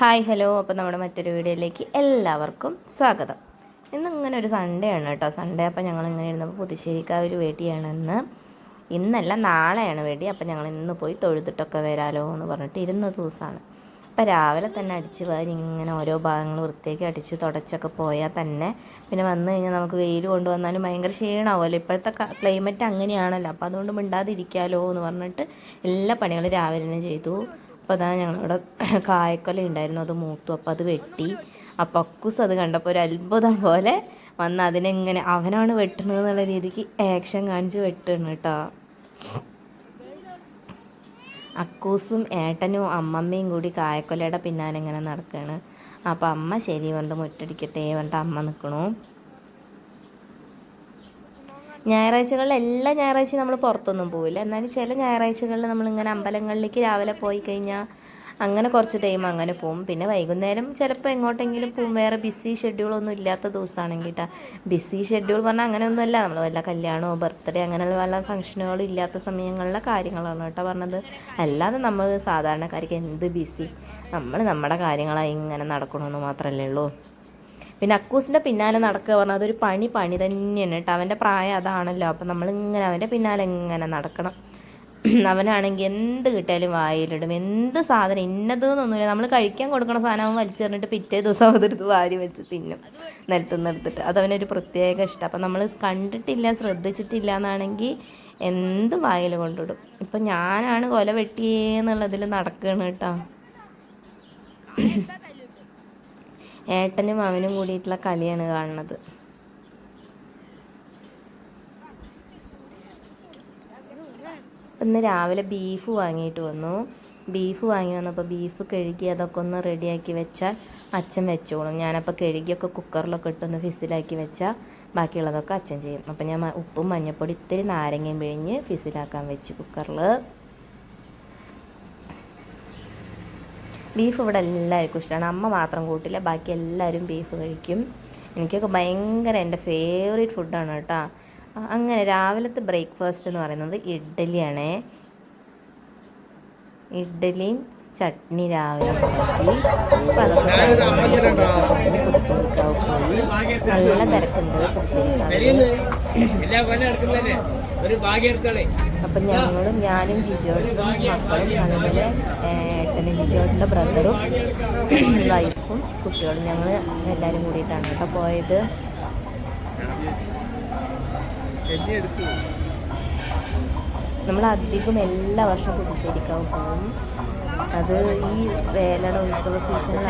Hi hello. അപ്പോൾ നമ്മുടെ മറ്റൊരു വീഡിയോയിലേക്ക് എല്ലാവർക്കും സ്വാഗതം. ഇന്ന് ഇങ്ങനെ ഒരു സൺഡേ ആണ് കേട്ടോ സൺഡേ അപ്പോൾ ഞങ്ങൾ ഇങ്ങനെ ഇരുന്നപ്പോൾ പുതുശ്ശേരിക്കാവ് ഒരു വേട്ടിയാണെന്ന് ഇന്നല്ല നാളെയാണ് വേട്ടി. അപ്പോൾ ഞങ്ങൾ ഇന്ന് പോയി തൊഴുതിട്ടൊക്കെ വരാലോ എന്ന് പറഞ്ഞിട്ട് ഇരുന്ന ദിവസമാണ് അപ്പോൾ രാവിലെ തന്നെ അടിച്ച് വാരി ഇങ്ങനെ ഓരോ ഭാഗങ്ങൾ വൃത്തിയാക്കി അടിച്ച് തുടച്ചൊക്കെ പോയാൽ തന്നെ പിന്നെ വന്നു കഴിഞ്ഞാൽ നമുക്ക് വെയിൽ കൊണ്ടുവന്നാലും ഭയങ്കര ക്ഷീണമാവുമല്ലോ ഇപ്പോഴത്തെ ക്ലൈമറ്റ് അങ്ങനെയാണല്ലോ. അപ്പോൾ അതുകൊണ്ട് മിണ്ടാതിരിക്കാലോ എന്ന് പറഞ്ഞിട്ട് എല്ലാ പണികളും രാവിലെ തന്നെ ചെയ്തു. അപ്പോൾ അതാ ഞങ്ങളവിടെ കായക്കൊല ഉണ്ടായിരുന്നു അത് മൂത്തു. അപ്പോൾ അത് വെട്ടി. അപ്പോൾ അക്കൂസ് അത് കണ്ടപ്പോൾ ഒരു അത്ഭുതം പോലെ വന്ന് അതിനെങ്ങനെ അവനാണ് വെട്ടുന്നത് എന്നുള്ള രീതിക്ക് ആക്ഷൻ കാണിച്ച് വെട്ടണം കേട്ടോ അക്കൂസും ഏട്ടനും അമ്മമ്മയും കൂടി കായക്കൊലയുടെ പിന്നാലെ ഇങ്ങനെ നടക്കുകയാണ് അപ്പോൾ അമ്മ ശരി പറഞ്ഞിട്ട് മുറ്റടിക്കട്ടെ പറഞ്ഞിട്ട് അമ്മ നിൽക്കണു ഞായറാഴ്ചകളിൽ എല്ലാ ഞായറാഴ്ചയും നമ്മൾ പുറത്തൊന്നും പോവില്ല. എന്നാലും ചില ഞായറാഴ്ചകളിൽ നമ്മളിങ്ങനെ അമ്പലങ്ങളിലേക്ക് രാവിലെ പോയി കഴിഞ്ഞാൽ അങ്ങനെ കുറച്ച് ടൈം അങ്ങനെ പോവും. പിന്നെ വൈകുന്നേരം ചിലപ്പോൾ എങ്ങോട്ടെങ്കിലും പോവും. വേറെ ബിസി ഷെഡ്യൂളൊന്നും ഇല്ലാത്ത ദിവസമാണെങ്കിൽ കേട്ടോ ബിസി ഷെഡ്യൂൾ പറഞ്ഞാൽ അങ്ങനെയൊന്നുമല്ല. നമ്മൾ വല്ല കല്യാണമോ ബർത്ത്ഡേ അങ്ങനെയുള്ള വല്ല ഫംഗ്ഷനുകളും ഇല്ലാത്ത സമയങ്ങളിലെ കാര്യങ്ങളാണ് കേട്ടോ പറഞ്ഞത്. അല്ലാതെ നമ്മൾ സാധാരണക്കാർക്ക് എന്ത് ബിസി നമ്മൾ നമ്മുടെ കാര്യങ്ങളായി ഇങ്ങനെ നടക്കണമെന്ന് മാത്രമല്ലേ ഉള്ളൂ. പിന്നെ അക്കൂസിന്റെ പിന്നാലെ നടക്കുക പറഞ്ഞാൽ അതൊരു പണി പണി തന്നെയാണ് കേട്ടോ. അവന്റെ പ്രായം അതാണല്ലോ. അപ്പം നമ്മളിങ്ങനെ അവന്റെ പിന്നാലെ ഇങ്ങനെ നടക്കണം. അവനാണെങ്കിൽ എന്ത് കിട്ടിയാലും വായിലിടും. എന്ത് സാധനം ഇന്നതെന്നൊന്നുമില്ല. നമ്മൾ കഴിക്കാൻ കൊടുക്കണ സാധനം വലിച്ചെറിഞ്ഞിട്ട് പിറ്റേ ദിവസം അതെടുത്ത് വാരി വെച്ച് തിന്നും. നിലത്തുനിന്ന് എടുത്തിട്ട്. അതവനൊരു പ്രത്യേക ഇഷ്ടം. അപ്പം നമ്മൾ കണ്ടിട്ടില്ല ശ്രദ്ധിച്ചിട്ടില്ല എന്നാണെങ്കിൽ എന്ത് വായിൽ കൊണ്ടിടും. ഇപ്പം ഞാനാണ് കൊല വെട്ടിയേന്നുള്ളതിൽ നടക്കുകയാണ് കേട്ടോ. ഏട്ടനും അവനും കൂടിയിട്ടുള്ള കളിയാണ് കാണുന്നത്. ഇന്ന് രാവിലെ ബീഫ് വാങ്ങിയിട്ട് വന്നു. ബീഫ് വാങ്ങി വന്നപ്പോൾ ബീഫ് കഴുകി അതൊക്കെ ഒന്ന് റെഡിയാക്കി വെച്ചാൽ അച്ഛൻ വെച്ചോളും. ഞാനപ്പോൾ കഴുകിയൊക്കെ കുക്കറിലൊക്കെ ഇട്ടൊന്ന് ഫിസിലാക്കി വെച്ചാൽ ബാക്കിയുള്ളതൊക്കെ അച്ഛൻ ചെയ്യും. അപ്പോൾ ഞാൻ ഉപ്പും മഞ്ഞൾപ്പൊടി ഇത്തിരി നാരങ്ങയും പിഴിഞ്ഞ് ഫിസിലാക്കാൻ വെച്ചു കുക്കറിൽ ബീഫ് ഇവിടെ എല്ലാവർക്കും ഇഷ്ടമാണ് അമ്മ മാത്രം കൂട്ടില്ല. ബാക്കി എല്ലാവരും ബീഫ് കഴിക്കും. എനിക്കൊക്കെ ഭയങ്കര എന്റെ ഫേവറേറ്റ് ഫുഡാണ് കേട്ടോ. അങ്ങനെ രാവിലത്തെ ബ്രേക്ക്ഫാസ്റ്റ് എന്ന് പറയുന്നത് ഇഡ്ഡലിയാണേ. ഇഡ്ഡലിയും ചട്നി രാവിലെ. അപ്പം അതൊക്കെ പുതുശ്ശേരിക്കാവ് അപ്പം ഞങ്ങളും ഞാനും ജിജോട്ടും മക്കളും അതുപോലെ ഏട്ടനും ജിജോട്ടിന്റെ ബ്രദറും വൈഫും കുട്ടികളും ഞങ്ങൾ എല്ലാവരും കൂടിയിട്ടാണ് കേട്ടോ പോയത് നമ്മൾ അധികം എല്ലാ വർഷവും പുതുശ്ശേരിക്കാവും പോകും അത് ഈ വേലയുടെ ഉത്സവ സീസണിലാണ്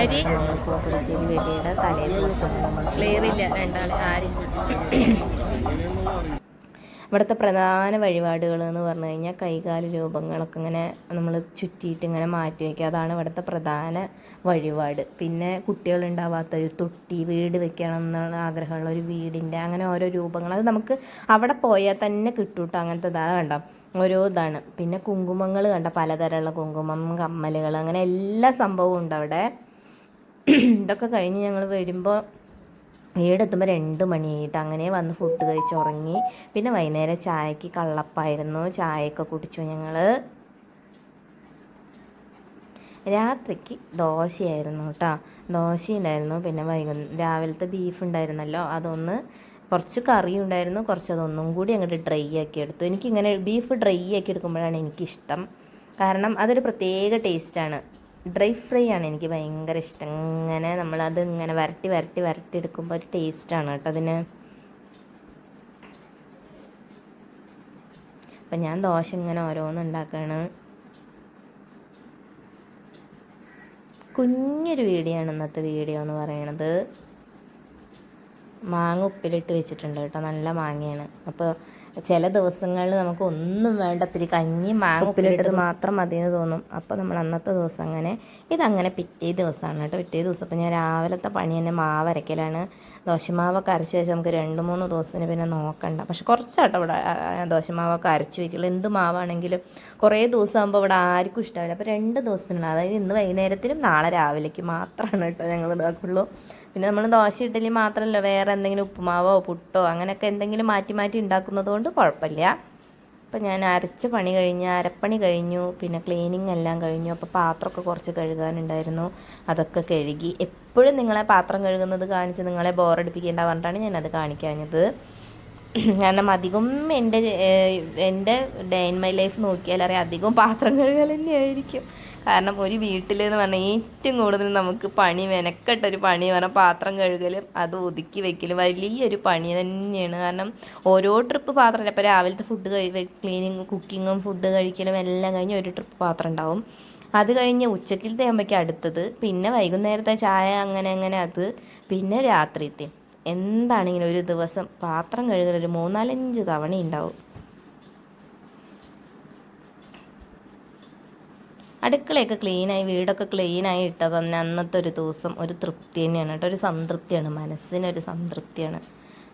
വേലയുടെ തലേ ദിവസം ക്ലിയർ ഇല്ല രണ്ടാളെ ആരും? ഇവിടുത്തെ പ്രധാന വഴിപാടുകൾ എന്ന് പറഞ്ഞു കഴിഞ്ഞാൽ കൈകാല രൂപങ്ങളൊക്കെ ഇങ്ങനെ നമ്മൾ ചുറ്റിയിട്ട് ഇങ്ങനെ മാറ്റി വയ്ക്കുക അതാണ് ഇവിടുത്തെ പ്രധാന വഴിപാട്. പിന്നെ കുട്ടികളുണ്ടാവാത്ത ഒരു തൊട്ടി വീട് വെക്കണം എന്നുള്ള ആഗ്രഹമുള്ള ഒരു വീടിന്റെ അങ്ങനെ ഓരോ രൂപങ്ങൾ. അത് നമുക്ക് അവിടെ പോയാൽ തന്നെ കിട്ടും കേട്ടോ അങ്ങനത്തെ ഇതാ കണ്ടോ? ഓരോ ഇതാണ്. പിന്നെ കുങ്കുമങ്ങൾ കണ്ട പലതരമുള്ള കുങ്കുമം കമ്മലുകൾ അങ്ങനെ എല്ലാ സംഭവവും ഉണ്ട് അവിടെ. ഇതൊക്കെ കഴിഞ്ഞ് ഞങ്ങൾ വരുമ്പോൾ വീടെത്തുമ്പോൾ രണ്ട് മണിയായിട്ട് അങ്ങനെ വന്ന് ഫുഡ് കഴിച്ച് ഉറങ്ങി. പിന്നെ വൈകുന്നേരം ചായക്ക് കള്ളപ്പായിരുന്നു. ചായയൊക്കെ കുടിച്ചു ഞങ്ങൾ രാത്രിക്ക് ദോശയായിരുന്നു കേട്ടോ. ദോശ ഉണ്ടായിരുന്നു പിന്നെ വൈകുന്നേരം രാവിലത്തെ ബീഫ് ഉണ്ടായിരുന്നല്ലോ അതൊന്ന് കുറച്ച് കറി ഉണ്ടായിരുന്നു കുറച്ച് അതൊന്നും കൂടി അങ്ങോട്ട് ഡ്രൈ ആക്കി എടുത്തു. എനിക്കിങ്ങനെ ബീഫ് ഡ്രൈ ആക്കി എടുക്കുമ്പോഴാണ് എനിക്കിഷ്ടം. കാരണം അതൊരു പ്രത്യേക ടേസ്റ്റാണ് ഡ്രൈ ഫ്രൈ ആണ് എനിക്ക് ഭയങ്കര ഇഷ്ടം. ഇങ്ങനെ നമ്മളത് ഇങ്ങനെ വരട്ടി വരട്ടി വരട്ടി എടുക്കുമ്പോൾ ഒരു ടേസ്റ്റാണ് കേട്ടോ അതിന്. അപ്പം ഞാൻ ദോശ ഇങ്ങനെ ഓരോന്നുണ്ടാക്കുകയാണ് കുഞ്ഞൊരു വീഡിയോ ആണ് ഇന്നത്തെ വീഡിയോ എന്ന് പറയണത്. മാങ്ങ ഉപ്പിലിട്ട് വെച്ചിട്ടുണ്ട് കേട്ടോ. നല്ല മാങ്ങയാണ്. അപ്പോൾ ചില ദിവസങ്ങളിൽ നമുക്ക് ഒന്നും വേണ്ട ഇത്തിരി കഞ്ഞി മാങ്ങ ഉപ്പിലിട്ടത് മാത്രം മതി എന്ന് തോന്നും. അപ്പോൾ നമ്മൾ അന്നത്തെ ദിവസം അങ്ങനെ ഇതങ്ങനെ പിറ്റേ ദിവസമാണ് കേട്ടോ. പിറ്റേ ദിവസം അപ്പോൾ ഞാൻ രാവിലത്തെ പണി തന്നെ മാവ് അരക്കലാണ്. ദോശമാവൊക്കെ അരച്ച് വെച്ചാൽ നമുക്ക് രണ്ട് മൂന്ന് ദിവസത്തിന് പിന്നെ നോക്കണ്ട. പക്ഷെ കുറച്ചാട്ടോ ഇവിടെ ദോശമാവൊക്കെ അരച്ച് വയ്ക്കുള്ളൂ എന്ത് മാവാണെങ്കിലും കുറേ ദിവസം ആകുമ്പോൾ ഇവിടെ ആർക്കും ഇഷ്ടമാവില്ല അപ്പോൾ രണ്ട് ദിവസത്തിനുള്ള. അതായത് ഇന്ന് വൈകുന്നേരത്തിനും നാളെ രാവിലേക്ക് മാത്രമാണ് കേട്ടോ ഞങ്ങൾ ഇതാക്കുള്ളൂ. പിന്നെ നമ്മൾ ദോശ ഇഡ്ഡലി മാത്രമല്ല വേറെ എന്തെങ്കിലും ഉപ്പുമാവോ പുട്ടോ അങ്ങനെയൊക്കെ എന്തെങ്കിലും മാറ്റി മാറ്റി ഉണ്ടാക്കുന്നത് കൊണ്ട് കുഴപ്പമില്ല. അപ്പം ഞാൻ അരച്ച പണി കഴിഞ്ഞ് അരപ്പണി കഴിഞ്ഞു പിന്നെ ക്ലീനിങ് എല്ലാം കഴിഞ്ഞു. അപ്പോൾ പാത്രമൊക്കെ കുറച്ച് കഴുകാനുണ്ടായിരുന്നു. അതൊക്കെ കഴുകി. എപ്പോഴും നിങ്ങളെ പാത്രം കഴുകുന്നത് കാണിച്ച് നിങ്ങളെ ബോറടിപ്പിക്കേണ്ട പറഞ്ഞിട്ടാണ് ഞാനത് കാണിക്കാഞ്ഞത്. കാരണം അധികം എന്റെ എന്റെ ഡേ ഇൻ മൈ ലൈഫ് നോക്കിയാൽ അറിയാം അധികം പാത്രം കഴുകൽ തന്നെയായിരിക്കും. കാരണം ഒരു വീട്ടിൽ എന്ന് പറഞ്ഞാൽ ഏറ്റവും കൂടുതൽ നമുക്ക് പണി മെനക്കെട്ടൊരു പണി പറഞ്ഞാൽ പാത്രം കഴുകലും അത് ഒതുക്കി വെക്കലും വലിയൊരു പണി തന്നെയാണ്. കാരണം ഓരോ ട്രിപ്പ് പാത്രം ഇപ്പോൾ രാവിലത്തെ ഫുഡ് ക്ലീനിങ് കുക്കിങ്ങും ഫുഡ് കഴിക്കലും എല്ലാം കഴിഞ്ഞ് ഒരു ട്രിപ്പ് പാത്രം ഉണ്ടാവും. അത് കഴിഞ്ഞ് ഉച്ചക്കിലത്തെ ആകുമ്പോഴേക്കും അടുത്തത് പിന്നെ വൈകുന്നേരത്തെ ചായ അങ്ങനെ അങ്ങനെ അത് പിന്നെ രാത്രിത്തെ. എന്താണെങ്കിലും ഒരു ദിവസം പാത്രം കഴുകൽ ഒരു മൂന്നാലഞ്ച് തവണ ഉണ്ടാവും. അടുക്കളയൊക്കെ ക്ലീനായി വീടൊക്കെ ക്ലീനായി ഇട്ടത് തന്നെ അന്നത്തെ ഒരു ദിവസം ഒരു തൃപ്തി തന്നെയാണ് കേട്ടോ. ഒരു സംതൃപ്തിയാണ് മനസ്സിനൊരു സംതൃപ്തിയാണ്.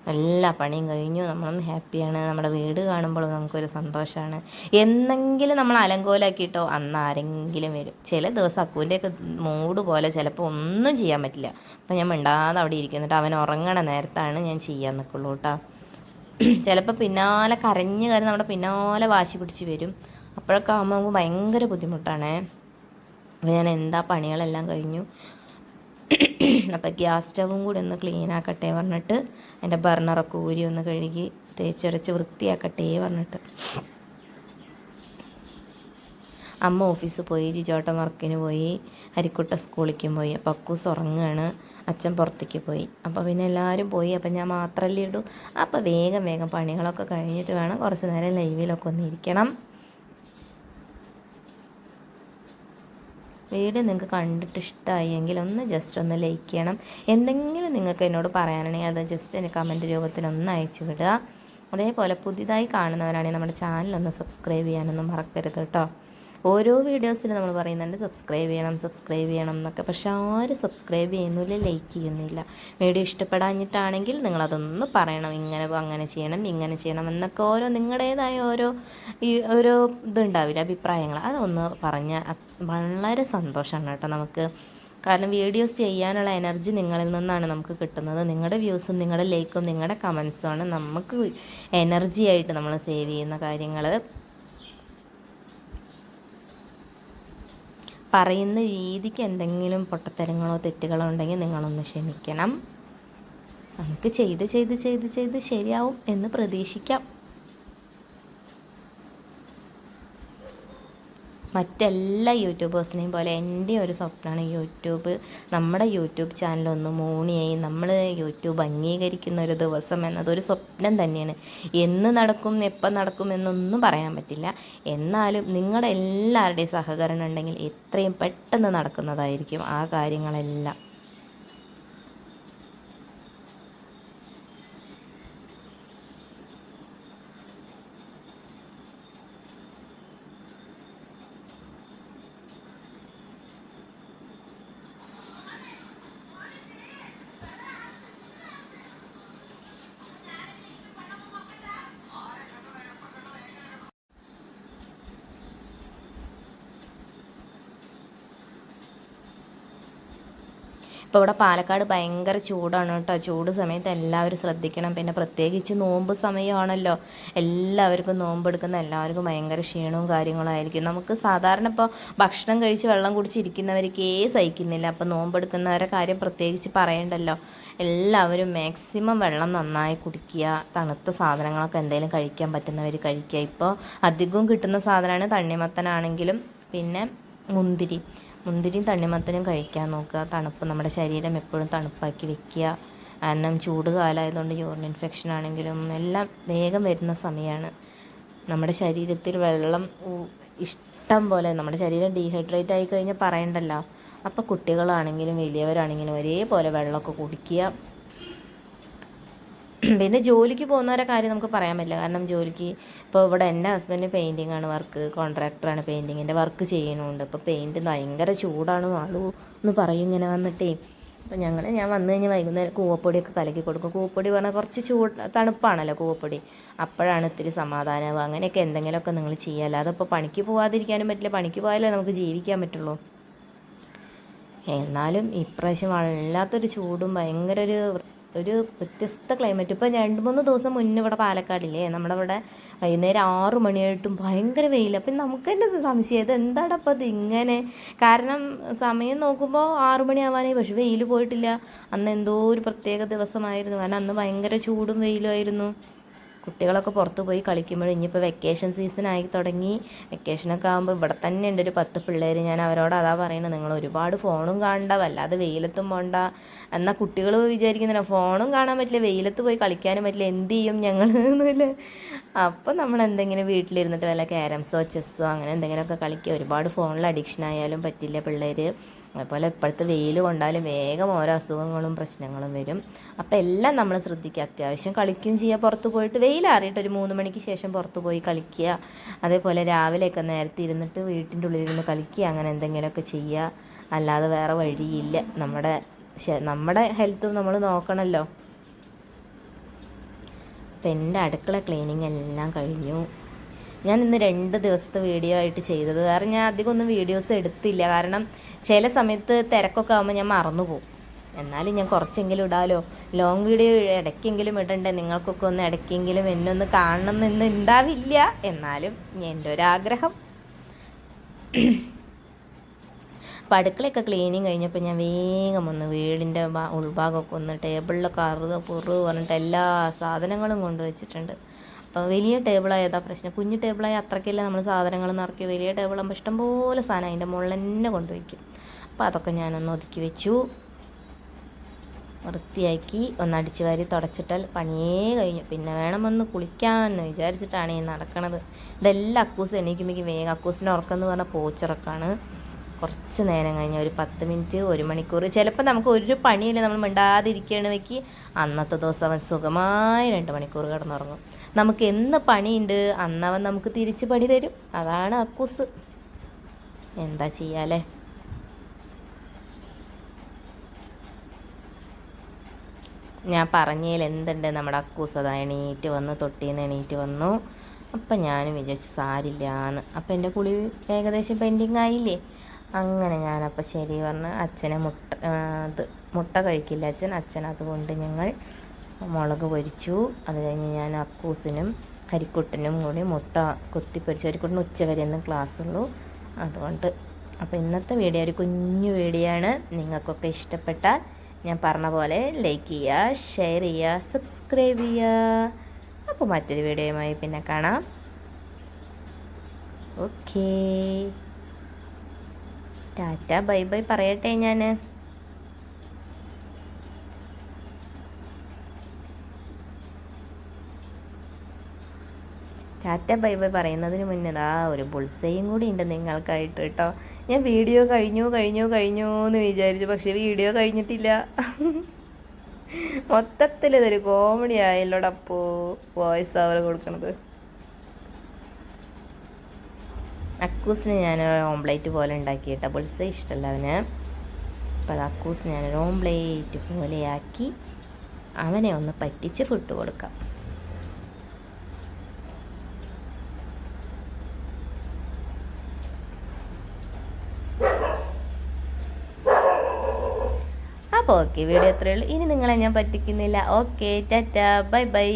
എല്ലാ പണിയും കഴിഞ്ഞു. നമ്മളും ഹാപ്പിയാണ്. നമ്മുടെ വീട് കാണുമ്പോഴും നമുക്കൊരു സന്തോഷമാണ്. എന്നെങ്കിലും നമ്മൾ അലങ്കോലാക്കിയിട്ടോ അന്ന് ആരെങ്കിലും വരും. ചില ദിവസം അക്കുവിന്റെയൊക്കെ മൂഡ് പോലെ ചിലപ്പോൾ ഒന്നും ചെയ്യാൻ പറ്റില്ല. അപ്പം ഞാൻ മിണ്ടാതെ അവിടെ ഇരിക്കുന്നിട്ട് അവൻ ഉറങ്ങണ നേരത്താണ് ഞാൻ ചെയ്യാൻ നിൽക്കുള്ളൂ കേട്ടോ. ചിലപ്പോൾ പിന്നാലെ കരഞ്ഞ് കയറി നമ്മുടെ പിന്നാലെ വാശി പിടിച്ച് വരും. അപ്പോഴൊക്കെ ആകുമ്പോൾ നമുക്ക് ഭയങ്കര ബുദ്ധിമുട്ടാണേ. അപ്പോൾ ഞാൻ എന്താ പണികളെല്ലാം കഴിഞ്ഞു. അപ്പോൾ ഗ്യാസ് സ്റ്റവും കൂടി ഒന്ന് ക്ലീൻ ആക്കട്ടെ പറഞ്ഞിട്ട് അതിന്റെ ബർണറൊക്കെ ഊരി ഒന്ന് കഴുകി തേച്ചുരച്ച് വൃത്തിയാക്കട്ടെ പറഞ്ഞിട്ട്. അമ്മ ഓഫീസിൽ പോയി ജിജോട്ടൻ വർക്കിന് പോയി ഹരിക്കുട്ട സ്കൂളിലേക്കും പോയി. അപ്പം അക്കൂസ് ഉറങ്ങുകയാണ് അച്ഛൻ പുറത്തേക്ക് പോയി. അപ്പോൾ പിന്നെ എല്ലാവരും പോയി. അപ്പം ഞാൻ മാത്രമല്ലേ ഇടൂ. അപ്പോൾ വേഗം വേഗം പണികളൊക്കെ കഴിഞ്ഞിട്ട് വേണം കുറച്ച് നേരം ലൈവിലൊക്കെ ഒന്ന് ഇരിക്കണം. വീഡിയോ നിങ്ങൾക്ക് കണ്ടിട്ട് ഇഷ്ടമായി എങ്കിൽ ഒന്ന് ജസ്റ്റ് ഒന്ന് ലൈക്ക് ചെയ്യണം. എന്തെങ്കിലും നിങ്ങൾക്ക് എന്നോട് പറയാനാണെങ്കിൽ അത് ജസ്റ്റ് എന്റെ കമന്റ് രൂപത്തിൽ ഒന്ന് അയച്ചു വിടുക. അതേപോലെ പുതിയതായി കാണുന്നവരാണെങ്കിൽ നമ്മുടെ ചാനലൊന്ന് സബ്സ്ക്രൈബ് ചെയ്യാനൊന്നും മറക്കരുത് കേട്ടോ. ഓരോ വീഡിയോസിലും നമ്മൾ പറയുന്നുണ്ട് സബ്സ്ക്രൈബ് ചെയ്യണം സബ്സ്ക്രൈബ് ചെയ്യണം എന്നൊക്കെ. പക്ഷെ ആരും സബ്സ്ക്രൈബ് ചെയ്യുന്നില്ല ലൈക്ക് ചെയ്യുന്നില്ല. വീഡിയോ ഇഷ്ടപ്പെടാഞ്ഞിട്ടാണെങ്കിൽ നിങ്ങളതൊന്ന് പറയണം ഇങ്ങനെ അങ്ങനെ ചെയ്യണം ഇങ്ങനെ ചെയ്യണം എന്നൊക്കെ ഓരോ നിങ്ങളുടേതായ ഓരോ ഈ ഓരോ ഇതുണ്ടാവില്ല അഭിപ്രായങ്ങൾ. അതൊന്ന് പറഞ്ഞാൽ വളരെ സന്തോഷമാണ് കേട്ടോ നമുക്ക്. കാരണം വീഡിയോസ് ചെയ്യാനുള്ള എനർജി നിങ്ങളിൽ നിന്നാണ് നമുക്ക് കിട്ടുന്നത്. നിങ്ങളുടെ വ്യൂസും നിങ്ങളുടെ ലൈക്കും നിങ്ങളുടെ കമൻസുമാണ് നമുക്ക് എനർജി ആയിട്ട് നമ്മൾ സേവ് ചെയ്യുന്ന കാര്യങ്ങൾ പറയുന്ന രീതിക്ക് എന്തെങ്കിലും പൊട്ടത്തരങ്ങളോ തെറ്റുകളോ ഉണ്ടെങ്കിൽ നിങ്ങളൊന്ന് ക്ഷമിക്കണം. നമുക്ക് ചെയ്ത് ചെയ്ത് ചെയ്ത് ചെയ്ത് ശരിയാവും എന്ന് പ്രതീക്ഷിക്കാം. മറ്റെല്ലാ യൂട്യൂബേഴ്സിനെയും പോലെ എന്റെ ഒരു സ്വപ്നമാണ് യൂട്യൂബ്. നമ്മുടെ യൂട്യൂബ് ചാനലൊന്ന് മൂണിയായി നമ്മൾ യൂട്യൂബ് അംഗീകരിക്കുന്ന ഒരു ദിവസം എന്നതൊരു സ്വപ്നം തന്നെയാണ്. എന്ന് നടക്കും എപ്പം നടക്കും എന്നൊന്നും പറയാൻ പറ്റില്ല. എന്നാലും നിങ്ങളുടെ എല്ലാവരുടെയും സഹകരണം ഉണ്ടെങ്കിൽ എത്രയും പെട്ടെന്ന് നടക്കുന്നതായിരിക്കും ആ കാര്യങ്ങളെല്ലാം. ഇപ്പോൾ ഇവിടെ പാലക്കാട് ഭയങ്കര ചൂടാണ് കേട്ടോ. ചൂട് സമയത്ത് എല്ലാവരും ശ്രദ്ധിക്കണം. പിന്നെ പ്രത്യേകിച്ച് നോമ്പ് സമയമാണല്ലോ. എല്ലാവർക്കും നോമ്പ് എടുക്കുന്ന എല്ലാവർക്കും ഭയങ്കര ക്ഷീണവും കാര്യങ്ങളും ആയിരിക്കും. നമുക്ക് സാധാരണ ഇപ്പോൾ ഭക്ഷണം കഴിച്ച് വെള്ളം കുടിച്ചിരിക്കുന്നവർക്കേ സഹിക്കുന്നില്ല. അപ്പോൾ നോമ്പ് എടുക്കുന്നവരെ കാര്യം പ്രത്യേകിച്ച് പറയണ്ടല്ലോ. എല്ലാവരും മാക്സിമം വെള്ളം നന്നായി കുടിക്കുക തണുത്ത സാധനങ്ങളൊക്കെ എന്തെങ്കിലും കഴിക്കാൻ പറ്റുന്നവർ കഴിക്കുക. ഇപ്പോൾ അധികവും കിട്ടുന്ന സാധനമാണ് തണ്ണിമത്തനാണെങ്കിലും പിന്നെ മുന്തിരി. മുന്തിരിയും തണ്ണിമത്തനും കഴിക്കാൻ നോക്കുക. തണുപ്പ് നമ്മുടെ ശരീരം എപ്പോഴും തണുപ്പാക്കി വെക്കുക. കാരണം ചൂട് കാലമായതുകൊണ്ട് യൂറിൻ ഇൻഫെക്ഷൻ ആണെങ്കിലും എല്ലാം വേഗം വരുന്ന സമയമാണ്. നമ്മുടെ ശരീരത്തിൽ വെള്ളം ഇഷ്ടം പോലെ നമ്മുടെ ശരീരം ഡീഹൈഡ്രേറ്റ് ആയി കഴിഞ്ഞാൽ പറയണ്ടല്ലോ. അപ്പോൾ കുട്ടികളാണെങ്കിലും വലിയവരാണെങ്കിലും ഒരേപോലെ വെള്ളമൊക്കെ കുടിക്കുക. പിന്നെ ജോലിക്ക് പോകുന്നവരെ കാര്യം നമുക്ക് പറയാൻ പറ്റില്ല. കാരണം ജോലിക്ക് ഇപ്പോൾ ഇവിടെ എന്റെ ഹസ്ബൻഡ് പെയിന്റിങ് ആണ് വർക്ക് കോൺട്രാക്ടറാണ് പെയിന്റിങ്ങിന്റെ വർക്ക് ചെയ്യുന്നുണ്ട്. അപ്പോൾ പെയിന്റ് ഭയങ്കര ചൂടാണ്. ആളു എന്ന് പറയും ഇങ്ങനെ വന്നിട്ടേ. അപ്പോൾ ഞങ്ങൾ ഞാൻ വന്നു കഴിഞ്ഞാൽ വൈകുന്നേരം കൂവപ്പൊടിയൊക്കെ കലക്കി കൊടുക്കും. കൂവപ്പൊടി പറഞ്ഞാൽ കുറച്ച് ചൂട് തണുപ്പാണല്ലോ കൂവപ്പൊടി. അപ്പോഴാണ് ഇത്തിരി സമാധാനമാവുക അങ്ങനെയൊക്കെ എന്തെങ്കിലുമൊക്കെ നിങ്ങൾ ചെയ്യുക. അല്ലാതെ ഇപ്പോൾ പണിക്ക് പോകാതിരിക്കാനും പറ്റില്ല. പണിക്ക് പോയാലേ നമുക്ക് ജീവിക്കാൻ പറ്റുള്ളൂ. എന്നാലും ഇപ്രാവശ്യം വല്ലാത്തൊരു ചൂടും ഭയങ്കര ഒരു ഒരു വ്യത്യസ്ത ക്ലൈമറ്റ് ഇപ്പോൾ രണ്ട് മൂന്ന് ദിവസം മുന്നേ ഇവിടെ പാലക്കാടില്ലേ? നമ്മുടെ ഇവിടെ വൈകുന്നേരം ആറു മണിയായിട്ടും ഭയങ്കര വെയിൽ അപ്പം നമുക്ക് തന്നെ സംശയം. ഇത് എന്താണ് അപ്പം ഇത് ഇങ്ങനെ? കാരണം സമയം നോക്കുമ്പോൾ ആറു മണിയാവാനായി പക്ഷെ വെയിൽ പോയിട്ടില്ല. അന്ന് എന്തോ ഒരു പ്രത്യേക ദിവസമായിരുന്നു. കാരണം അന്ന് ഭയങ്കര ചൂടും വെയിലുമായിരുന്നു കുട്ടികളൊക്കെ പുറത്ത് പോയി കളിക്കുമ്പോൾ ഇനിയിപ്പോൾ വെക്കേഷൻ സീസൺ ആയി തുടങ്ങി. വെക്കേഷനൊക്കെ ആകുമ്പോൾ ഇവിടെ തന്നെ ഉണ്ട് ഒരു പത്ത് പിള്ളേർ ഞാൻ അവരോട് അതാ പറയുന്നത് നിങ്ങൾ ഒരുപാട് ഫോണും കാണണ്ട വല്ലാതെ വെയിലത്തും പോണ്ട. എന്നാൽ കുട്ടികൾ വിചാരിക്കുന്നില്ല ഫോണും കാണാൻ പറ്റില്ല വെയിലത്ത് പോയി കളിക്കാനും പറ്റില്ല എന്ത് ചെയ്യും ഞങ്ങൾ എന്നില്ല അപ്പോൾ നമ്മൾ എന്തെങ്കിലും വീട്ടിലിരുന്നിട്ട് വല്ല ക്യാരംസോ ചെസ്സോ അങ്ങനെ എന്തെങ്കിലുമൊക്കെ കളിക്കുക. ഒരുപാട് ഫോണിൽ അഡിക്ഷൻ ആയാലും പറ്റില്ല പിള്ളേർ അതുപോലെ ഇപ്പോഴത്തെ വെയിൽ കൊണ്ടാലും വേഗം ഓരോ അസുഖങ്ങളും പ്രശ്നങ്ങളും വരും. അപ്പോൾ എല്ലാം നമ്മൾ ശ്രദ്ധിക്കുക. അത്യാവശ്യം കളിക്കുകയും ചെയ്യുക. പുറത്ത് പോയിട്ട് വെയിലാറിയിട്ട് ഒരു മൂന്ന് മണിക്ക് ശേഷം പുറത്ത് പോയി കളിക്കുക. അതേപോലെ രാവിലെയൊക്കെ നേരത്തെ ഇരുന്നിട്ട് വീട്ടിന്റെ ഉള്ളിലിരുന്ന് കളിക്കുക. അങ്ങനെ എന്തെങ്കിലുമൊക്കെ ചെയ്യുക. അല്ലാതെ വേറെ വഴിയില്ല. നമ്മുടെ നമ്മുടെ ഹെൽത്തും നമ്മൾ നോക്കണമല്ലോ. അപ്പം എന്റെ അടുക്കള ക്ലീനിങ് എല്ലാം കഴിഞ്ഞു. ഞാൻ ഇന്ന് രണ്ട് ദിവസത്തെ വീഡിയോ ആയിട്ട് ചെയ്തത്. വേറെ ഞാൻ അധികം ഒന്നും വീഡിയോസ് എടുത്തില്ല. കാരണം ചില സമയത്ത് തിരക്കൊക്കെ ആകുമ്പോൾ ഞാൻ മറന്നു പോകും. എന്നാലും ഞാൻ കുറച്ചെങ്കിലും ഇടാലോ. ലോങ് വീഡിയോ ഇടയ്ക്കെങ്കിലും ഇടണ്ടേ? നിങ്ങൾക്കൊക്കെ ഒന്ന് ഇടയ്ക്കെങ്കിലും എന്നെ ഒന്ന് കാണണം ഉണ്ടാവില്ല എന്നാലും എന്റെ ഒരാഗ്രഹം അപ്പോൾ അടുക്കളയൊക്കെ ക്ലീനിങ് കഴിഞ്ഞപ്പോൾ ഞാൻ വേഗം ഒന്ന് വീടിന്റെ ഉൾഭാഗമൊക്കെ ഒന്ന് ടേബിളിലൊക്കെ അറുത് പുറു പറഞ്ഞിട്ട് എല്ലാ സാധനങ്ങളും കൊണ്ടുവച്ചിട്ടുണ്ട് അപ്പോൾ വലിയ ടേബിളായതാ പ്രശ്നം? കുഞ്ഞു ടേബിളായ അത്രയ്ക്കല്ല നമ്മൾ സാധനങ്ങൾ നിറയ്ക്കും വലിയ ടേബിളാകുമ്പോൾ ഇഷ്ടംപോലെ സാധനം അതിന്റെ മുകളിൽ തന്നെ കൊണ്ടുവയ്ക്കും അപ്പോൾ അതൊക്കെ ഞാനൊന്ന് ഒതുക്കി വെച്ചു. വൃത്തിയാക്കി ഒന്ന് അടിച്ചു വാരി തുടച്ചിട്ടാൽ പണിയേ കഴിഞ്ഞു. പിന്നെ വേണം ഒന്ന് കുളിക്കാമെന്ന് വിചാരിച്ചിട്ടാണ് ഈ നടക്കണത്. ഇതെല്ലാം അക്കൂസ് എണീക്കുമ്പോഴേക്കും വേഗം അക്കൂസിന്റെ ഉറക്കം എന്ന് പറഞ്ഞാൽ പോച്ചുറക്കാണ്. കുറച്ച് നേരം കഴിഞ്ഞ് ഒരു പത്ത് മിനിറ്റ് ഒരു മണിക്കൂർ ചിലപ്പോൾ നമുക്ക് ഒരു പണിയില്ല നമ്മൾ മിണ്ടാതിരിക്കുകയാണ് വെക്കി അന്നത്തെ ദിവസം അവൻ സുഖമായി രണ്ട് മണിക്കൂർ കിടന്നുറങ്ങും. നമുക്ക് എന്ന് പണിയുണ്ട്? അന്നവൻ നമുക്ക് തിരിച്ച് പണി തരും. അതാണ് അക്കൂസ്. എന്താ ചെയ്യാലേ ഞാൻ പറഞ്ഞതിൽ എന്തുണ്ട് നമ്മുടെ അക്കൂസ്? അതാ എണീറ്റ് വന്ന് തൊട്ടിന്ന് എണീറ്റ് വന്നു. അപ്പം ഞാനും വിചാരിച്ചു സാരില്ലാന്ന് അപ്പം എന്റെ കുളി ഏകദേശം പെൻഡിങ് ആയില്ലേ? അങ്ങനെ ഞാനപ്പോൾ ശരി പറഞ്ഞ് അച്ഛനെ മുട്ട അത് മുട്ട കഴിക്കില്ല അച്ഛൻ. അച്ഛൻ അതുകൊണ്ട് ഞങ്ങൾ മുളക് പൊരിച്ചു. അത് കഴിഞ്ഞ് ഞാൻ അക്കൂസിനും ഹരിക്കുട്ടനും കൂടി മുട്ട കുത്തിപ്പൊരിച്ചു ഹരിക്കുട്ടന് ഉച്ച വരെ ഒന്നും ക്ലാസ് ഉള്ളൂ. അതുകൊണ്ട് അപ്പോൾ ഇന്നത്തെ വീഡിയോ ഒരു കുഞ്ഞു വീഡിയോ ആണ്. നിങ്ങൾക്കൊക്കെ ഇഷ്ടപ്പെട്ടാൽ ഞാൻ പറഞ്ഞ പോലെ ലൈക്ക് ചെയ്യുക ഷെയർ ചെയ്യുക സബ്സ്ക്രൈബ് ചെയ്യുക. അപ്പോൾ മറ്റൊരു വീഡിയോയുമായി പിന്നെ കാണാം. ഓക്കേ ടാറ്റ ബൈ ബൈ പറയട്ടെ ഞാൻ ടാറ്റ ബൈ ബൈ പറയുന്നതിന് മുന്നേ ദാ ഒരു ബുൾസയും കൂടി ഉണ്ട് നിങ്ങൾക്കായിട്ട് കേട്ടോ. ഞാൻ വീഡിയോ കഴിഞ്ഞു കഴിഞ്ഞു കഴിഞ്ഞു എന്ന് വിചാരിച്ചു. പക്ഷേ വീഡിയോ കഴിഞ്ഞിട്ടില്ല. മൊത്തത്തിൽ ഇതൊരു കോമഡി ആയല്ലോടപ്പോ വോയിസ് ഓവർ കൊടുക്കണത്. അക്കൂസിന് ഞാൻ ഓംപ്ലേറ്റ് പോലെ ഉണ്ടാക്കി കേട്ടോ പൊളിസ ഇഷ്ടമല്ല അവന്. അപ്പം അക്കൂസ് ഞാനൊരു ഓംപ്ലേറ്റ് പോലെയാക്കി അവനെ ഒന്ന് പറ്റിച്ച് ഫുഡ് കൊടുക്കാം. അപ്പോൾ ഓക്കെ വീഡിയോ എത്രയേ ഉള്ളൂ. ഇനി നിങ്ങളെ ഞാൻ പറ്റിക്കുന്നില്ല. Okay tata bye bye